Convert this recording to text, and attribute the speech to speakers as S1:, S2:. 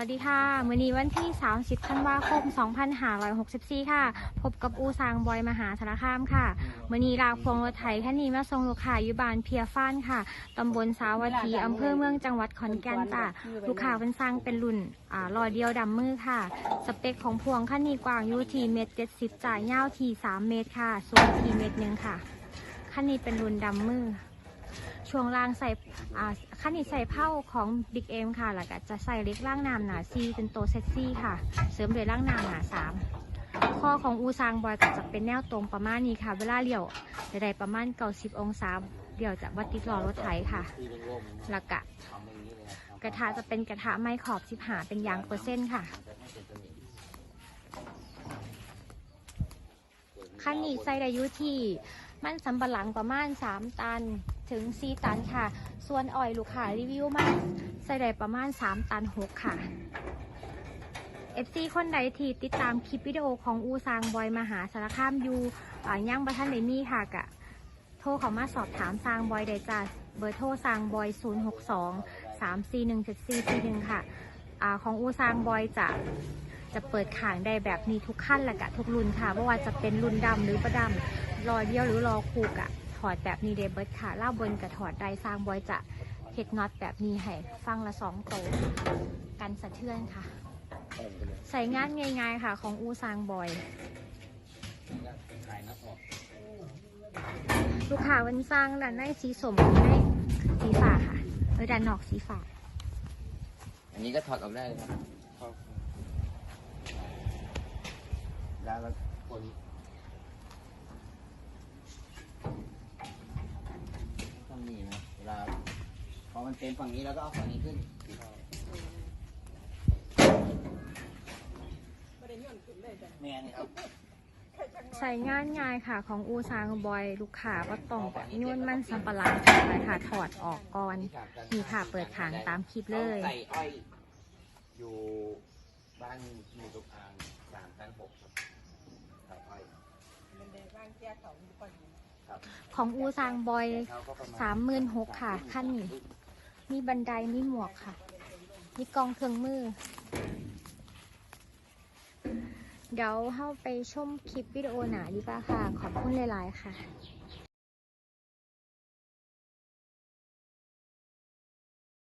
S1: วัสดีค่ะมื้อนี้วันที่ 30ธันวาคม 2564 ค่ะ พบกับอูซางบอยมหาสารคามค่ะมื้อนี้ลาพวงรถไถคันนี้มาส่งลูกค้าอยู่บ้านเพียฟ้านค่ะตำบลสาวัตถีอำเภอเมืองจังหวัดขอนแก่นจ้ะลูกค้าเพิ่นสร้างเป็นรุ่นอ่ารอยเดียวดำมือค่ะ สเปคของพวงคันนี้กว้างอยู่ที่เมตร70จ่ายยาวที่3เมตรค่ะ สูงที่เมตรหนึ่งค่ะคันนี้เป็นรุ่นดำมือ ช่วงล่างใส่อ่าขั้นนี้ใส่เผ้าของ Big M ค่ะแล้วก็จะใส่เล็กล่างน้ำหนาซีเป็นโตเซ็กซี่ค่ะ เสริมด้วยล่างน้ำหนาสามข้อของอูซางบอยก็จะเป็นแนวตรงประมาณนี้ค่ะ เวลาเลี้ยวจะได้ประมาณ90องศาเดี๋ยวจะวัดติดล้อรถไถค่ะ แล้วก็กระทะจะเป็นกระทะไม้ขอบสิบหาเป็นยางเปอร์เซ็นต์ค่ะขั้นนี้ใส่ได้อยู่ที่มันสำปะหลังประมาณ 3 ตัน ถึง 4 ตันค่ะ ส่วนอ่อยลูกค้ารีวิวมาใส่ได้ประมาณ 3 ตัน 6 ค่ะ FC คนใดที่ติดตามคลิปวิดีโอของอูซางบอยมหาสารคามอยู่ย่างประท่านเดมี่ค่ะกะโทรเขามาสอบถามซางบอยได้จ้าเบอร์โทรซางบอย 062 341 7441 ค่ะอของอูซางบอยจะจะเปิดขางได้แบบนี้ทุกขั้นและกะทุกรุ่นค่ะไม่ว่าจะเป็นรุ่นดำหรือประดำรอเดียวหรือรอคูกะ ถอดแบบนี้เดเบิร์ตค่ะล่าบนกับถอดได้สร้างบอยจะเฮ็ดน็อตแบบนี้ให้ฟังละสองโตวกันสะเทือนค่ะ ใส่งานง่ายๆค่ะ ของอูซางบอย ลูกค้าวันสร้างด้านในสีสมในสีฟ้าค่ะเออด้านนอกสีฟ้า
S2: อันนี้ก็ถอดออกได้เลยครับ
S3: แล้วแล้วคน
S2: ต้องมีนะ
S3: เวลาพอ มันเต็มฝั่งนี้แล้วก็เอาฝั่งนี้ขึ้นแม่นี่ครับ
S1: ใส่งานง่ายค่ะของอูซางบอยลูกค้าก็ต้องแบบโยนมันสัมปะหลังไปค่ะ ถอดออกก่อนนี่ค่ะเปิดขางตามคลิปเลย
S2: ใส่อ้อยอยู่บ้านหมู่ตุกอางสามพันหกครับใส่อ้อยครับ
S1: ของอูซางบอย
S2: เขาก็ประมาณ
S1: สามหมื่นหกค่ะขั้นนี้ มีบันไดมีหมวกค่ะ มีกองเครื่องมือ เดี๋ยวเข้าไปชมคลิปวิดีโอหนาดีป่ะค่ะ ขอบคุณหลาย ๆ ค่ะ